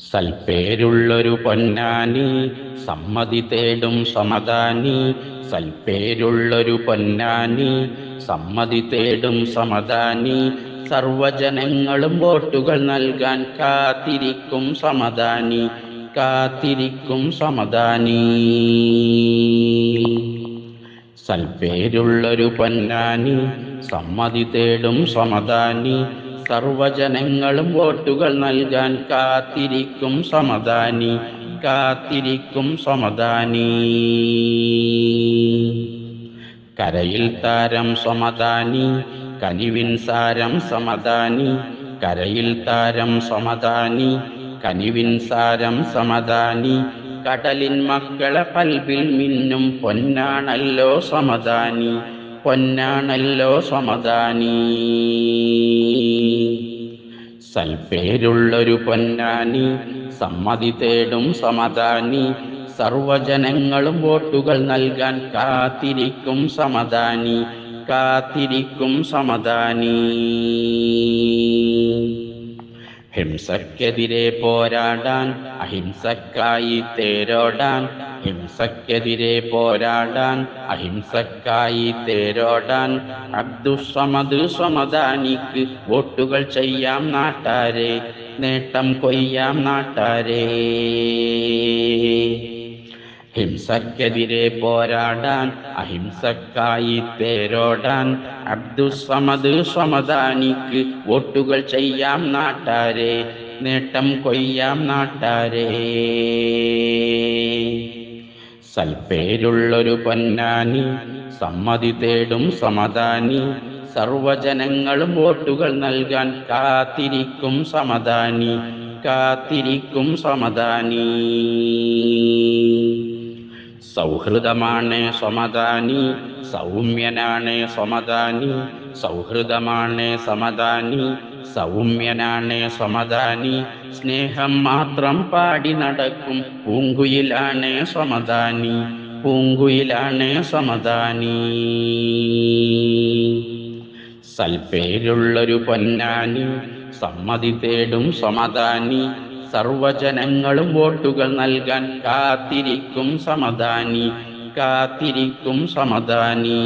സൽപ്പേരുള്ളൊരു പൊന്നാനി സമ്മതി തേടും സമദാനി. സൽപ്പേരുള്ളൊരു പൊന്നാനി സമ്മതി തേടും സമദാനി. സർവജനങ്ങളും വോട്ടുകൾ നൽകാൻ കാത്തിരിക്കും സമദാനി കാത്തിരിക്കും സമദാനി. സൽപ്പേരുള്ളൊരു പൊന്നാനി സമ്മതി തേടും സമദാനി. സർവജനങ്ങളും വോട്ടുകൾ നൽകാൻ കാത്തിരിക്കും സമദാനി കാത്തിരിക്കും സമദാനി. കരയിൽ താരം സമദാനി കനിവിൻ സാരം സമദാനി കരയിൽ താരം സമദാനി കനിവിൻ സാരം സമദാനി കടലിൻ മക്കളെ പൽവിൽ മിന്നും പൊന്നാണല്ലോ സമദാനി പൊന്നാണല്ലോ സമദാനി. സൽപ്പേരുള്ളൊരു പൊന്നാനി സമ്മതി തേടും സമദാനി. സർവജനങ്ങളും വോട്ടുകൾ നൽകാൻ കാത്തിരിക്കും സമദാനി കാത്തിരിക്കും സമദാനി. ഹിംസക്കെതിരെ പോരാടാൻ അഹിംസക്കായി തേരോടാൻ ഹിംസക്കെതിരെ പോരാടാൻ അഹിംസക്കായി തേരോടാൻ അബ്ദുസമദ് സമദാനിക്ക് വോട്ടുകൾ ചെയ്യാം നാട്ടാരെ നേട്ടം കൊയ്യാം നാട്ടാരെ. ഹിംസക്കെതിരെ പോരാടാൻ അഹിംസക്കായി തേരോടാൻ അബ്ദുസമദ് സമദാനിക്ക് വോട്ടുകൾ ചെയ്യാം നാട്ടാരെ നേട്ടം കൊയ്യാം നാട്ടാരെ. സൽപ്പേരുള്ളൊരു പൊന്നാനി സമ്മതി തേടും സമദാനി. സർവജനങ്ങളും വോട്ടുകൾ നൽകാൻ കാത്തിരിക്കും സമദാനി കാത്തിരിക്കും സമദാനി. സൗഹൃദമാണ് സമദാനി സൗമ്യനാണ് സമദാനി സൗഹൃദമാണ് സമദാനി. സൗമ്യനാണ് സമദാനി. സ്നേഹം മാത്രം പാടി നടക്കും. പൂങ്കുയിലാണ് സമദാനി. പൂങ്കുയിലാണ് സമദാനി. സൽപ്പേരുള്ളൊരു പൊന്നാനി. സമ്മതി തേടും സമദാനി. സർവജനങ്ങളും വോട്ടുകൾ നൽകാൻ കാത്തിരിക്കും സമദാനി. കാത്തിരിക്കും സമദാനി.